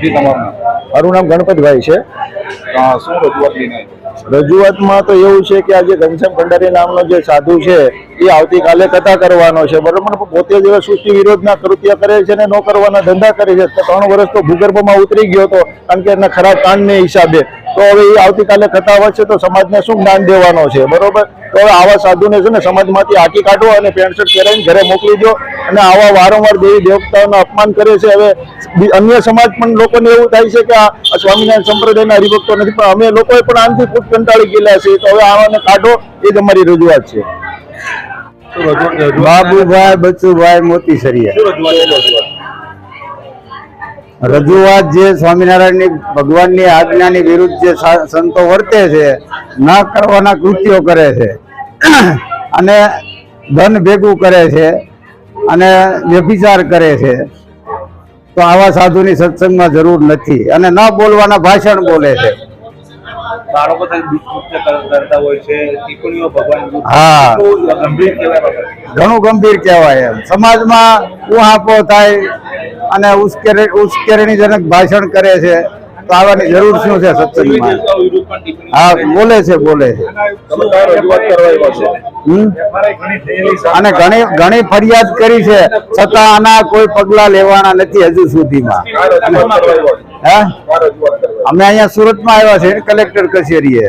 જી તમારું મારું નામ ગણપતભાઈ છે. શું રજૂઆત લઈને રજૂઆતમાં તો એવું છે કે આ જે ઘનશ્યામ ભંડારી નામનો જે સાધુ છે એ આવતીકાલે કથા કરવાનો છે. બરોબર? પોતે જ હવે સૃષ્ટિ વિરોધના કૃત્ય કરે છે ને ન કરવાના ધંધા કરે છે. તો ત્રણ વર્ષ તો ભૂગર્ભમાં ઉતરી ગયો હતો કારણ કે એના ખરાબ કાંડને હિસાબે તો હવે એ આવતીકાલે કથા વચ્ચે તો સમાજને શું જ્ઞાન દેવાનો છે બરોબર? તો હવે આવા સાધુને છે ને સમાજમાંથી હાકી કાઢો અને પેન્ટ શર્ટ પહેરાવીને ઘરે મોકલી દો અને આવા વારંવાર દેવી દેવતાઓનું અપમાન કરે છે. હવે અન્ય સમાજ પણ લોકોને એવું થાય છે કે આ સ્વામિનારાયણ સંપ્રદાયના હરિભક્તો નથી પણ અમે લોકોએ પણ આનાથી ફૂટ કંટાળી ગયેલા છે તો હવે આવાને કાઢો એ જ અમારી રજૂઆત છે. બાબુભાઈ બચુભાઈ મોતીસરિયા. શું રજૂઆત જે સ્વામિનારાયણની સ્વામિનારાયણની ભગવાનની આજ્ઞાની વિરુદ્ધ જે સંતો વર્તે છે ન કરવાના કૃત્યો કરે છે અને ધન ભેગું કરે છે અને વ્યભિચાર કરે છે તો આવા સાધુની સત્સંગમાં જરૂર નથી અને ન બોલવાના ભાષણ બોલે છે બાળકો કરતા હોય. હા. ઘણું ગંભીર કહેવાય એમ સમાજમાં ઉહાપો થાય અને ઉશ્કેર, ઉશ્કેરણીજનક ભાષણ કરે છે, તો આવવાની જરૂર શું છે સત્સંગમાં હા, બોલે છે બોલે છે? અને ઘણી ઘણી ફરિયાદ કરી છે, છતાં આના કોઈ પગલા લેવાના નથી હજુ સુધીમાં? હે અમે અહીંયા સુરતમાં આવ્યા છે કલેક્ટર કચેરીએ